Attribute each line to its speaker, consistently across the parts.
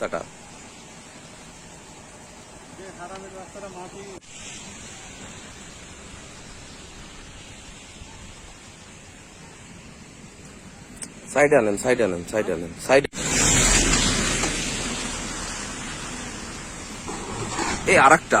Speaker 1: Tata. সাইডে আনেন সাইডে আনেন সাইডে আনেন সাইড। এই আর একটা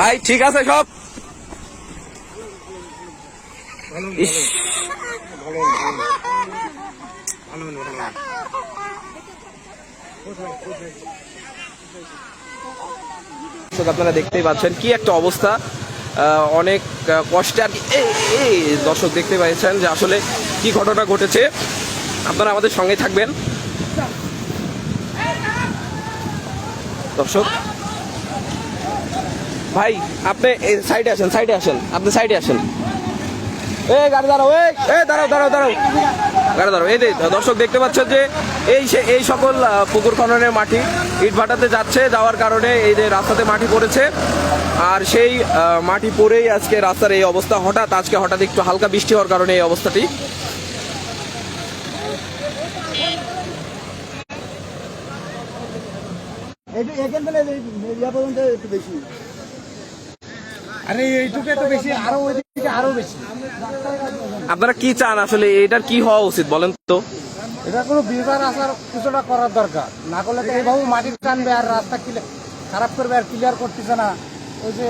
Speaker 1: ভাই, ঠিক আছে সব? আপনারা দেখতেই পাচ্ছেন কি একটা অবস্থা। অনেক কষ্টে আর এই দর্শক দেখতে পাচ্ছেন যে আসলে কি ঘটনা ঘটেছে। আপনারা আমাদের সঙ্গে থাকবেন। দর্শক ভাই, আপনি সাইডে আসেন সাইডে আসেন, আপনি সাইডে আসেন। এই গাড়ি দাঁড়াও, এই এই দাঁড়াও দাঁড়াও দাঁড়াও। গাড়ি দাঁড়াও, এই দর্শক দেখতে পাচ্ছেন যে এই সে এই সকল পুকুর খননের মাটি ইট ভাটাতে যাচ্ছে, যাওয়ার কারণে এই যে রাস্তাতে মাটি পড়েছে। আর সেই মাটি পড়েই আজকে রাস্তার এই অবস্থা হঠাৎ, আজকে হঠাৎ একটু হালকা বৃষ্টি হওয়ার কারণে এই অবস্থাটি।
Speaker 2: এখান থেকে একটু বেশি।
Speaker 3: আরে এইটুকু তো বেশি আরও ওইদিকে আরও বেশি।
Speaker 1: আপনারা কি চান আসলে? এটার কি হওয়া উচিত বলেন তো?
Speaker 3: এটা কোনো বিচার আসার কিছুটা করার দরকার। না করলে তো এইভাবে মাটি টানবে আর রাস্তা খারাপ করবে আর ক্লিয়ার করতেছে না। ওই যে